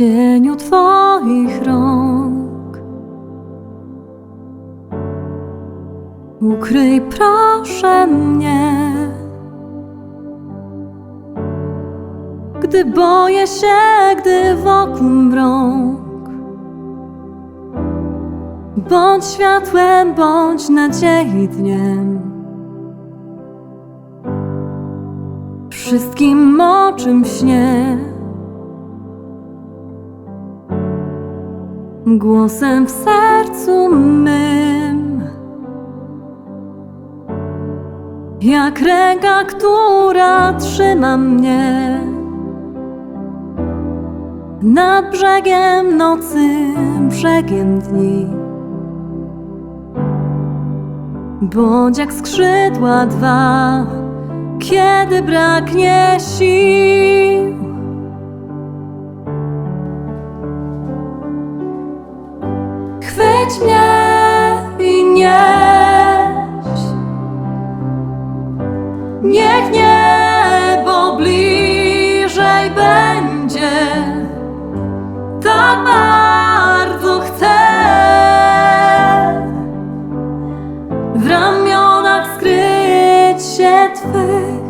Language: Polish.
cieniu Twoich rąk. Ukryj proszę mnie, gdy boję się, gdy wokół mrok. Bądź światłem, bądź nadziei dniem. Wszystkim o czym śnie. Głosem w sercu mym. Jak ręka, która trzyma mnie. Nad brzegiem nocy, brzegiem dni. Bądź jak skrzydła dwa, kiedy braknie sił. Jedź mnie i nieś Niech niebo bliżej będzie. Tak bardzo chcę. W ramionach skryć się Twych.